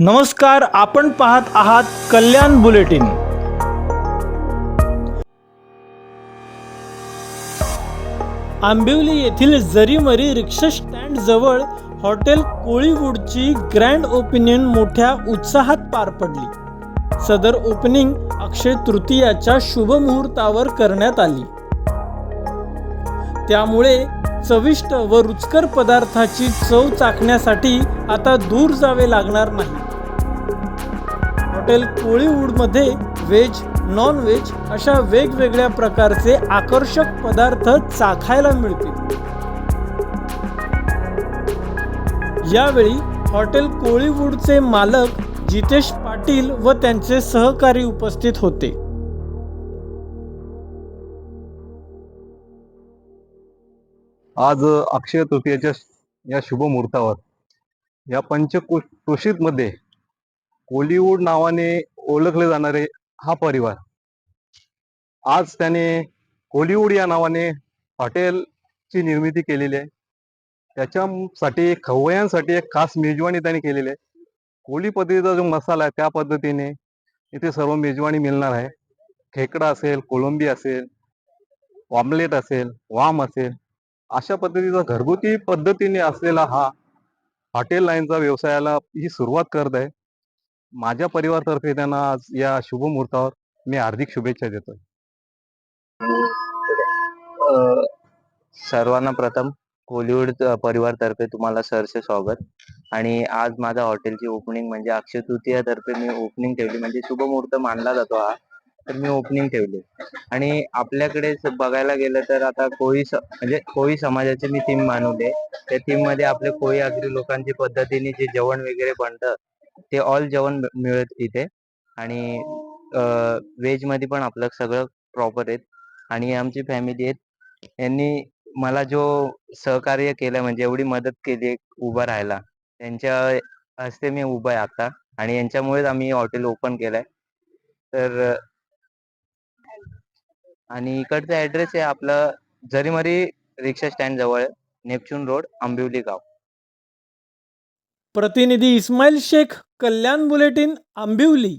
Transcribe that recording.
नमस्कार आपण पाहत आहात कल्याण बुलेटिन. आंबिवली येथील जरीमरी रिक्षा स्टँड जवळ हॉटेल कोळीवूडची ग्रँड ओपिनियन मोठ्या उत्साहात पार पडली. सदर ओपनिंग अक्षय तृतीयाच्या शुभ मुहूर्तावर करण्यात आली. त्यामुळे चविष्ट व रुचकर पदार्थाची चव चाखण्यासाठी आता दूर जावे लागणार नाही. हॉटेल कोळीवूडमध्ये व्हेज नॉन व्हेज अशा वेगवेगळ्या प्रकारचे आकर्षक पदार्थ चाखायला मिळतील. यावेळी हॉटेल कोळीवूडचे मालक जितेश पाटील व त्यांचे सहकारी उपस्थित होते. आज अक्षय तृतीयेच्या या शुभ मुहूर्तावर या पंचकोशीत मध्ये कोलिवूड नावाने ओळखले जाणारे हा परिवार. आज त्याने कोलिवूड या नावाने हॉटेलची निर्मिती केलेली आहे. त्याच्यासाठी खवय्यांसाठी एक खास मेजवानी त्यांनी केलेली आहे. कोळी पद्धतीचा जो मसाला आहे त्या पद्धतीने इथे सर्व मेजवानी मिळणार आहे. खेकडा असेल कोलंबी असेल ऑमलेट असेल वाम असेल अशा पद्धतीचा घरगुती पद्धतीने असलेला हा हॉटेल लाईनचा व्यवसायाला ही सुरुवात करत आहे. माझ्या परिवारातर्फे त्यांना आज या शुभ मुहूर्तावर मी हार्दिक शुभेच्छा देतोय. सर्वांना प्रथम कोलिवूड परिवारतर्फे तुम्हाला सरसे स्वागत. आणि आज माझ्या हॉटेलची ओपनिंग म्हणजे अक्षय तृतीयातर्फे मी ओपनिंग ठेवली. म्हणजे शुभ मुहूर्त मानला जातो हा. तर मी ओपनिंग ठेवली. आणि आपल्याकडे बघायला गेलं तर आता कोळी म्हणजे कोळी समाजाचे मी थीम मानवले त्या थीममध्ये आपले कोळी आगरी लोकांची पद्धतीने जे जेवण वगैरे बनतं ते ऑल जेवण मिळत इथे. आणि व्हेजमध्ये पण आपलं सगळं प्रॉपर आहेत. आणि आमची फॅमिली आहेत. यांनी मला जो सहकार्य केलं म्हणजे एवढी मदत केली उभं राहायला. त्यांच्या हस्ते मी उभा आहे आता. आणि यांच्यामुळेच आम्ही हॉटेल ओपन केलंय. तर आणि इकडचा ऍड्रेस आहे आपलं जरीमरी रिक्षा स्टँड जवळ नेपच्यून रोड आंबिवली गाव. प्रतिनिधी इस्माईल शेख कल्याण बुलेटिन आंबिवली.